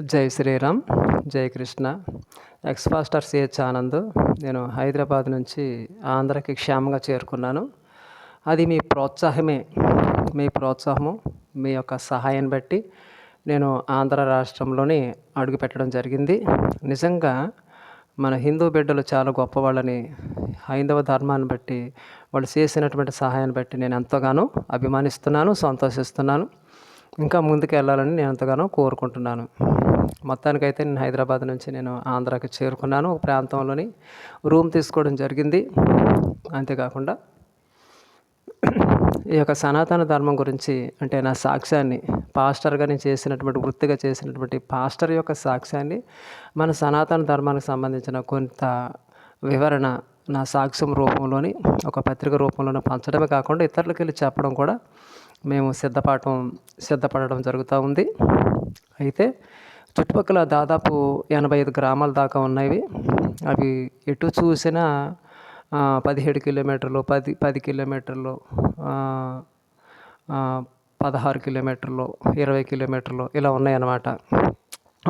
Jai Shriram Jai Krishna. Ex pastor C H Anand. నేను హైదరాబాద్ నుంచి ఆంధ్రకి క్షేమంగా చేరుకున్నాను. అది మీ ప్రోత్సాహమే మీ ప్రోత్సాహము మీ యొక్క సహాయం బట్టి నేను ఆంధ్ర రాష్ట్రంలోని అడుగు పెట్టడం జరిగింది. నిజంగా మన హిందూ బిడ్డలు చాలా గొప్పవాళ్ళని హైందవ ధర్మాన్ని బట్టి వాళ్ళు చేసినటువంటి సహాయాన్ని బట్టి నేను ఎంతగానో అభిమానిస్తున్నాను సంతోషిస్తున్నాను. ఇంకా ముందుకు వెళ్ళాలని నేను ఎంతగానో కోరుకుంటున్నాను. మొత్తానికైతే నేను హైదరాబాద్ నుంచి నేను ఆంధ్రాకి చేరుకున్నాను. ఒక ప్రాంతంలోని రూమ్ తీసుకోవడం జరిగింది. అంతేకాకుండా ఈ యొక్క సనాతన ధర్మం గురించి అంటే నా సాక్ష్యాన్ని పాస్టర్గా నేను చేసినటువంటి వృత్తిగా చేసినటువంటి పాస్టర్ యొక్క సాక్ష్యాన్ని మన సనాతన ధర్మానికి సంబంధించిన కొంత వివరణ నా సాక్ష్యం రూపంలోని ఒక పత్రిక రూపంలోనే పంచడమే కాకుండా ఇతరులకి వెళ్ళి చెప్పడం కూడా మేము సిద్ధపడటం సిద్ధపడడం జరుగుతూ ఉంది. అయితే చుట్టుపక్కల దాదాపు ఎనభై ఐదు గ్రామాల దాకా ఉన్నాయి. అవి ఎటు చూసినా పదిహేడు కిలోమీటర్లు పది పది కిలోమీటర్లు పదహారు కిలోమీటర్లు ఇరవై కిలోమీటర్లు ఇలా ఉన్నాయన్నమాట.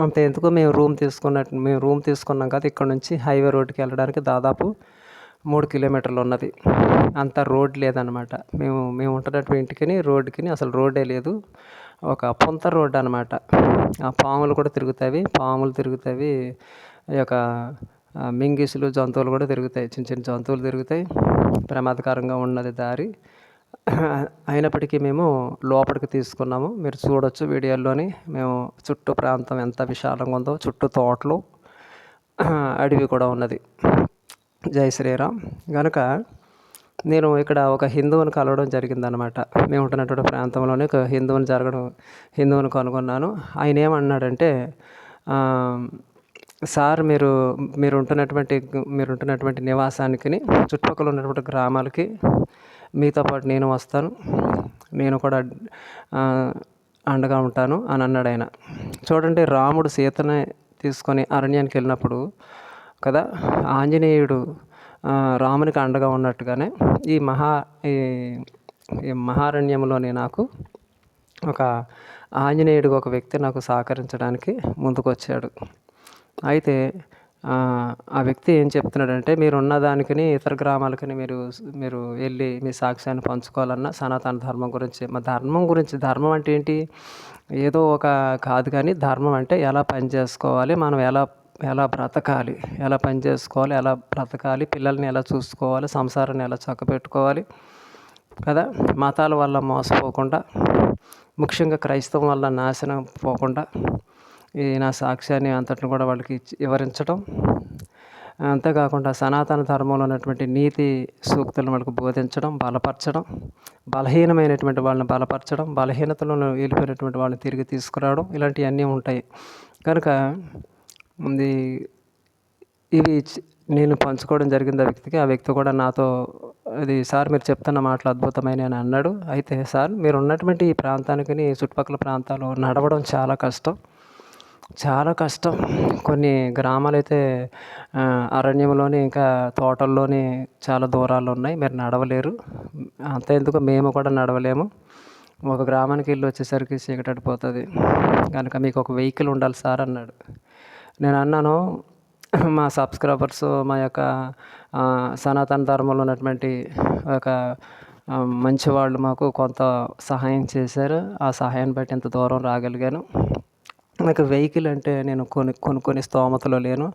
అంత ఎందుకు మేము రూమ్ తీసుకున్నట్టు మేము రూమ్ తీసుకున్నాం కదా ఇక్కడ నుంచి హైవే రోడ్డుకి వెళ్ళడానికి దాదాపు మూడు కిలోమీటర్లు ఉన్నది. అంత రోడ్ లేదనమాట మేము మేము ఉంటున్నటువంటి ఇంటికి రోడ్డుకి అసలు రోడ్డే లేదు. ఒక పొంత రోడ్డు అనమాట ఆ పాములు కూడా తిరుగుతాయి. పాములు తిరుగుతాయి. ఈ యొక్క మింగిసులు జంతువులు కూడా తిరుగుతాయి. చిన్న చిన్న జంతువులు తిరుగుతాయి. ప్రమాదకరంగా ఉన్నది దారి. అయినప్పటికీ మేము లోపలికి తీసుకున్నాము. మీరు చూడొచ్చు వీడియోల్లోని. మేము చుట్టూ ప్రాంతం ఎంత విశాలంగా ఉందో చుట్టూ తోటలు అడవి కూడా ఉన్నది. జై శ్రీరామ్. కనుక నేను ఇక్కడ ఒక హిందువుని కలవడం జరిగిందనమాట మేము ఉంటున్నటువంటి ప్రాంతంలోనే ఒక హిందువుని జరగడం హిందువుని కనుగొన్నాను. ఆయన ఏమన్నాడంటే సార్ మీరు మీరు ఉంటున్నటువంటి మీరు ఉంటున్నటువంటి నివాసానికి చుట్టుపక్కల ఉన్నటువంటి గ్రామాలకి మీతో పాటు నేను వస్తాను. నేను కూడా అండగా ఉంటాను అని అన్నాడు ఆయన. చూడండి రాముడు సీతని తీసుకొని అరణ్యానికి వెళ్ళినప్పుడు కదా? ఆంజనేయుడు రామునికి అండగా ఉన్నట్టుగానే ఈ మహా ఈ ఈ మహారణ్యంలోనే నాకు ఒక ఆంజనేయుడు ఒక వ్యక్తి నాకు సహకరించడానికి ముందుకొచ్చాడు. అయితే ఆ వ్యక్తి ఏం చెప్తున్నాడంటే మీరు ఉన్నదానికి ఇతర గ్రామాలకని మీరు మీరు వెళ్ళి మీ సాక్ష్యాన్ని పంచుకోవాలన్న సనాతన ధర్మం గురించి. మా ధర్మం గురించి ధర్మం అంటే ఏంటి? ఏదో ఒక కాదు కానీ ధర్మం అంటే ఎలా పని చేసుకోవాలి మనం ఎలా ఎలా బ్రతకాలి ఎలా పని చేసుకోవాలి ఎలా బ్రతకాలి పిల్లల్ని ఎలా చూసుకోవాలి సంసారాన్ని ఎలా చక్కబెట్టుకోవాలి కదా? మతాల వల్ల మోసపోకుండా ముఖ్యంగా క్రైస్తవం వల్ల నాశనం పోకుండా ఈ నా సాక్ష్యాన్ని అంతటిని కూడా వాళ్ళకి వివరించడం అంతేకాకుండా సనాతన ధర్మంలో ఉన్నటువంటి నీతి సూక్తులను వాళ్ళకి బోధించడం బలపరచడం బలహీనమైనటువంటి వాళ్ళని బలపరచడం బలహీనతలను వెళ్ళిపోయినటువంటి వాళ్ళని తిరిగి తీసుకురావడం ఇలాంటివన్నీ ఉంటాయి. కనుక ఉంది. ఇవి నేను పంచుకోవడం జరిగింది ఆ వ్యక్తికి. ఆ వ్యక్తి కూడా నాతో అది సార్ మీరు చెప్తున్న మాటలు అద్భుతమైన అని అన్నాడు. అయితే సార్ మీరు ఉన్నటువంటి ఈ ప్రాంతానికి చుట్టుపక్కల ప్రాంతాలు నడవడం చాలా కష్టం. చాలా కష్టం. కొన్ని గ్రామాలు అయితే అరణ్యంలోని ఇంకా తోటల్లోని చాలా దూరాలు ఉన్నాయి. మీరు నడవలేరు. అంత ఎందుకు మేము కూడా నడవలేము. ఒక గ్రామానికి వెళ్ళి వచ్చేసరికి చీకటి పోతుంది కనుక మీకు ఒక వెహికల్ ఉండాలి సార్ అన్నాడు. నేను అన్నాను మా సబ్స్క్రైబర్స్ మా యొక్క సనాతన ధర్మంలో ఉన్నటువంటి ఒక మంచి వాళ్ళు మాకు కొంత సహాయం చేశారు. ఆ సహాయాన్ని బట్టి ఇంత దూరం రాగలిగాను. నాకు వెహికల్ అంటే నేను కొను కొనుక్కునే స్తోమతలో లేను.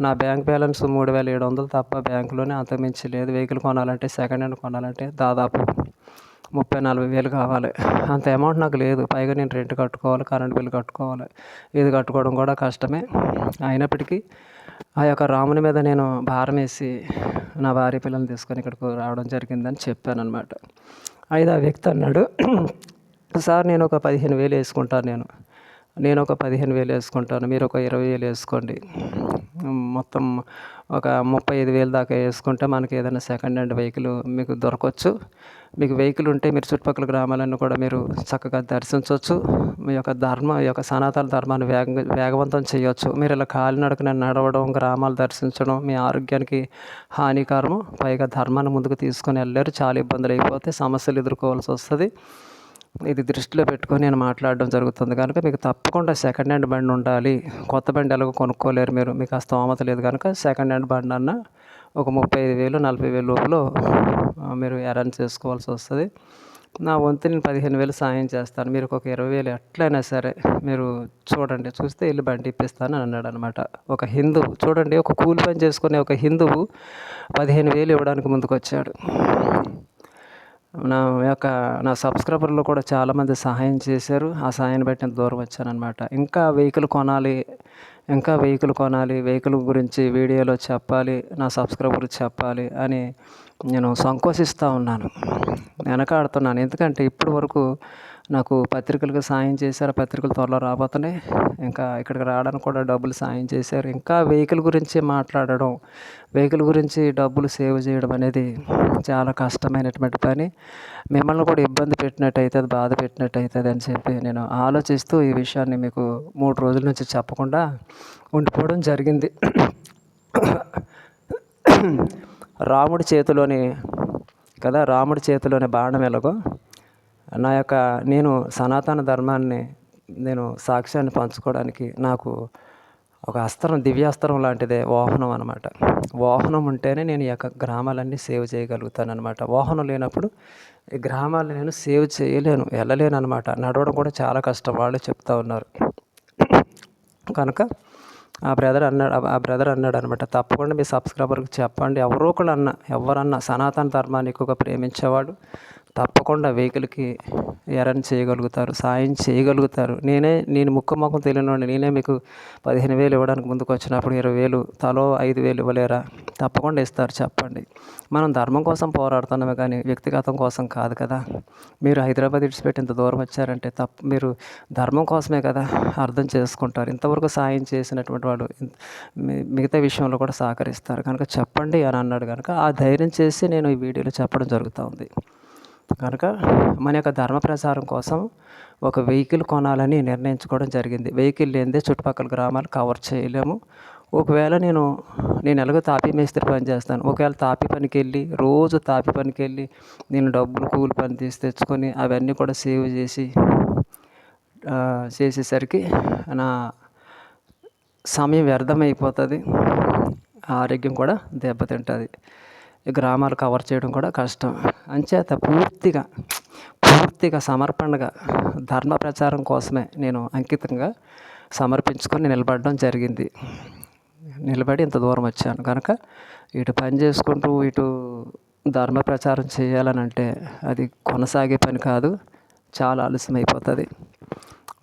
నా బ్యాంక్ బ్యాలెన్స్ మూడు వేల ఏడు వందలు తప్ప బ్యాంకులోనే అంతమించి లేదు. వెహికల్ కొనాలంటే సెకండ్ హ్యాండ్ కొనాలంటే దాదాపు ముప్పై నలభై వేలు కావాలి. అంత అమౌంట్ నాకు లేదు. పైగా నేను రెంట్ కట్టుకోవాలి కరెంట్ బిల్ కట్టుకోవాలి. ఇది కట్టుకోవడం కూడా కష్టమే. అయినప్పటికీ ఆ యొక్క రాముని మీద నేను భారం వేసి నా భార్య పిల్లల్ని తీసుకొని ఇక్కడికి రావడం జరిగిందని చెప్పాను అనమాట అయితే ఆ వ్యక్తి అన్నాడు సార్ నేను ఒక పదిహేను వేలు వేసుకుంటాను నేను. నేను ఒక పదిహేను వేలు వేసుకుంటాను. మీరు ఒక ఇరవై వేలు వేసుకోండి. మొత్తం ఒక ముప్పై ఐదు వేలు దాకా వేసుకుంటే మనకి ఏదైనా సెకండ్ హ్యాండ్ వెహికల్ మీకు దొరకవచ్చు మీకు వెహికల్ ఉంటే మీరు చుట్టుపక్కల గ్రామాలన్నీ కూడా మీరు చక్కగా దర్శించవచ్చు మీ యొక్క ధర్మ ఈ యొక్క సనాతన ధర్మాన్ని వేగ వేగవంతం చేయవచ్చు మీరు ఇలా కాలినడకన నడవడం గ్రామాలు దర్శించడం మీ ఆరోగ్యానికి హానికరము. పైగా ధర్మాన్ని ముందుకు తీసుకొని వెళ్ళారు చాలా ఇబ్బందులు అయిపోతే సమస్యలు ఎదుర్కోవాల్సి వస్తుంది. ఇది దృష్టిలో పెట్టుకొని నేను మాట్లాడడం జరుగుతుంది. కనుక మీకు తప్పకుండా సెకండ్ హ్యాండ్ బండి ఉండాలి. కొత్త బండి ఎలాగో కొనుక్కోలేరు మీరు. మీకు ఆ స్తోమత లేదు కనుక సెకండ్ హ్యాండ్ బండి అన్న ఒక ముప్పై ఐదు వేలు నలభై వేలు లోపల మీరు అరేంజ్ చేసుకోవాల్సి వస్తుంది. నా వంతు నేను పదిహేను వేలు సాయం చేస్తాను. మీరు ఒక ఇరవై వేలు ఎట్లయినా సరే మీరు చూడండి. చూస్తే వెళ్ళి బండి ఇప్పిస్తాను అని అన్నాడు అనమాట ఒక హిందువు చూడండి ఒక కూలి పని చేసుకునే ఒక హిందువు పదిహేను వేలు ఇవ్వడానికి ముందుకు వచ్చాడు నా యొక్క నా సబ్స్క్రైబర్లు కూడా చాలామంది సహాయం చేశారు. ఆ సహాయాన్ని బట్టి నేను దూరం వచ్చానమాట ఇంకా వెహికల్ కొనాలి ఇంకా వెహికల్ కొనాలి వెహికల్ గురించి వీడియోలో చెప్పాలి నా సబ్స్క్రైబర్లు చెప్పాలి అని నేను సంకోచిస్తూ ఉన్నాను. వెనకాడుతున్నాను. ఎందుకంటే ఇప్పటి వరకు నాకు పత్రికలకు సాయం చేశారు. పత్రికలు త్వరలో రాబోతున్నాయి. ఇంకా ఇక్కడికి రావడానికి కూడా డబ్బులు సాయం చేశారు. ఇంకా వెహికల్ గురించి మాట్లాడడం వెహికల్ గురించి డబ్బులు సేవ్ చేయడం అనేది చాలా కష్టమైనటువంటి పని. మిమ్మల్ని కూడా ఇబ్బంది పెట్టినట్టు అవుతుంది బాధ పెట్టినట్టు అవుతుంది అని చెప్పి నేను ఆలోచిస్తూ ఈ విషయాన్ని మీకు మూడు రోజుల నుంచి చెప్పకుండా ఉండిపోవడం జరిగింది. రాముడి చేతిలోని కదా రాముడి చేతిలోని బాణం ఎలాగో నా యొక్క నేను సనాతన ధర్మాన్ని నేను సాక్ష్యాన్ని పంచుకోవడానికి నాకు ఒక అస్త్రం దివ్యాస్త్రం లాంటిదే వాహనం అనమాట వాహనం ఉంటేనే నేను ఈ యొక్క గ్రామాలన్నీ సేవ్ చేయగలుగుతాను అనమాట వాహనం లేనప్పుడు ఈ గ్రామాలను నేను సేవ్ చేయలేను వెళ్ళలేను అనమాట నడవడం కూడా చాలా కష్టం వాళ్ళు చెప్తా ఉన్నారు. కనుక ఆ బ్రదర్ అన్నాడు ఆ బ్రదర్ అన్నాడు అనమాట తప్పకుండా మీ సబ్స్క్రైబర్కి చెప్పండి. ఎవరో ఒకళ్ళు అన్న ఎవరన్నా సనాతన ధర్మాన్ని ఎక్కువగా ప్రేమించేవాడు తప్పకుండా వెహికల్కి ఎరన్ చేయగలుగుతారు సాయం చేయగలుగుతారు. నేనే నేను ముక్క ముఖం తెలియనివాడిని నేనే మీకు పదిహేను వేలు ఇవ్వడానికి ముందుకు వచ్చినప్పుడు ఇరవై వేలు తలో ఐదు వేలు ఇవ్వలేరా? తప్పకుండా ఇస్తారు చెప్పండి. మనం ధర్మం కోసం పోరాడుతున్నామే కానీ వ్యక్తిగతం కోసం కాదు కదా. మీరు హైదరాబాద్ విడిచిపెట్టి ఇంత దూరం వచ్చారంటే తప్ప మీరు ధర్మం కోసమే కదా అర్థం చేసుకుంటారు. ఇంతవరకు సాయం చేసినటువంటి వాడు మిగతా విషయంలో కూడా సహకరిస్తారు. కనుక చెప్పండి అని అన్నాడు కనుక ఆ ధైర్యం చేసి నేను ఈ వీడియోలో చెప్పడం జరుగుతూ ఉంది. కనుక మన యొక్క ధర్మ ప్రచారం కోసం ఒక వెహికల్ కొనాలని నిర్ణయించుకోవడం జరిగింది. వెహికల్ లేనిదే చుట్టుపక్కల గ్రామాలు కవర్ చేయలేము. ఒకవేళ నేను నేను ఎలాగో తాపీ మేస్త్రి పని చేస్తాను. ఒకవేళ తాపీ పనికి వెళ్ళి రోజు తాపీ పనికి వెళ్ళి నేను డబ్బులు కూలి పని తీసి తెచ్చుకొని అవన్నీ కూడా సేవ్ చేసి చేసేసరికి నా సమయం వ్యర్థమైపోతుంది. ఆరోగ్యం కూడా దెబ్బతింటుంది. గ్రామాలు కవర్ చేయడం కూడా కష్టం. అంచేత పూర్తిగా పూర్తిగా సమర్పణగా ధర్మ ప్రచారం కోసమే నేను అంకితంగా సమర్పించుకొని నిలబడడం జరిగింది. నిలబడి ఇంత దూరం వచ్చాను. కనుక ఇటు పని చేసుకుంటూ ఇటు ధర్మ ప్రచారం చేయాలని అంటే అది కొనసాగే పని కాదు. చాలా ఆలస్యం అయిపోతుంది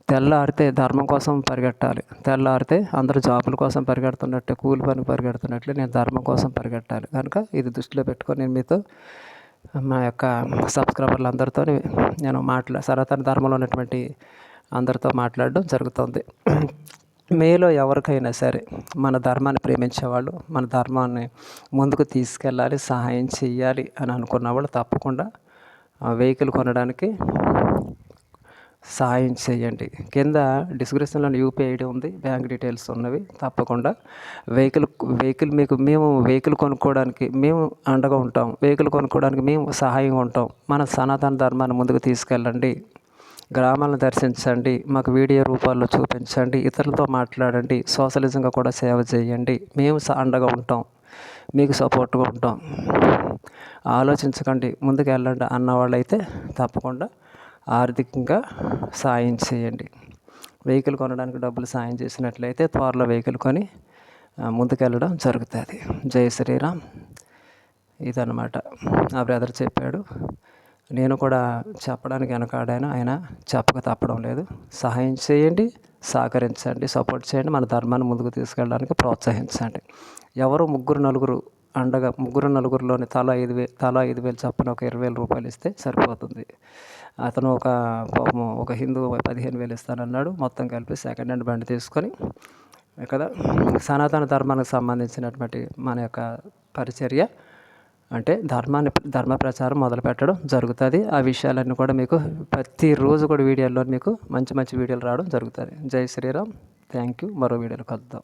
తెల్లారితే ధర్మం కోసం పరిగెట్టాలి. తెల్లారితే అందరూ జాబుల కోసం పరిగెడుతున్నట్టు కూలి పని పరిగెడుతున్నట్లు నేను ధర్మం కోసం పరిగెట్టాలి. కనుక ఇది దృష్టిలో పెట్టుకొని నేను మీతో మా యొక్క సబ్స్క్రైబర్లు అందరితో నేను మాట్లా సనాతన ధర్మంలో ఉన్నటువంటి అందరితో మాట్లాడడం జరుగుతుంది. మీలో ఎవరికైనా సరే మన ధర్మాన్ని ప్రేమించేవాళ్ళు మన ధర్మాన్ని ముందుకు తీసుకెళ్ళాలి సహాయం చేయాలి అని అనుకున్న వాళ్ళు తప్పకుండా వెహికల్ కొనడానికి సాయం చేయండి. కింద డిస్క్రిప్షన్లో యూపీఐ ఐడి ఉంది. బ్యాంక్ డీటెయిల్స్ ఉన్నవి. తప్పకుండా వెహికల్ వెహికల్ మీకు మేము వెహికల్ కొనుక్కోవడానికి మేము అండగా ఉంటాం. వెహికల్ కొనుక్కోవడానికి మేము సహాయంగా ఉంటాం. మన సనాతన ధర్మాన్ని ముందుకు తీసుకెళ్ళండి. గ్రామాలను దర్శించండి. మాకు వీడియో రూపాల్లో చూపించండి. ఇతరులతో మాట్లాడండి. సోషలిజంగా కూడా సేవ చేయండి. మేము అండగా ఉంటాం. మీకు సపోర్ట్గా ఉంటాం. ఆలోచించకండి. ముందుకు వెళ్ళండి అన్నవాళ్ళు అయితే తప్పకుండా ఆర్థికంగా సాయం చేయండి. వెహికల్ కొనడానికి డబ్బులు సాయం చేసినట్లయితే త్వరలో వెహికల్ కొని ముందుకెళ్ళడం జరుగుతుంది. జై శ్రీరామ్. ఇదన్నమాట. ఆ బ్రదర్ చెప్పాడు. నేను కూడా చెప్పడానికి వెనకాడాను. ఆయన చెప్పక తప్పడం లేదు. సహాయం చేయండి సహకరించండి సపోర్ట్ చేయండి మన ధర్మాన్ని ముందుకు తీసుకెళ్ళడానికి ప్రోత్సహించండి. ఎవరు ముగ్గురు నలుగురు అండగా ముగ్గురు నలుగురిలోని తల ఐదు వేలు తల ఐదు వేలు చప్పున ఒక ఇరవై వేల రూపాయలు ఇస్తే సరిపోతుంది. అతను ఒక ఒక హిందూ పదిహేను వేలు ఇస్తానన్నాడు. మొత్తం కలిపి సెకండ్ హ్యాండ్ బండి తీసుకొని కదా సనాతన ధర్మానికి సంబంధించినటువంటి మన యొక్క పరిచర్య అంటే ధర్మాన్ని ధర్మ ప్రచారం మొదలు పెట్టడం జరుగుతుంది. ఆ విషయాలన్నీ కూడా మీకు ప్రతిరోజు కూడా వీడియోలో మీకు మంచి మంచి వీడియోలు రావడం జరుగుతుంది. జై శ్రీరామ్. థ్యాంక్ యూ మరో వీడియోలో కలుద్దాం.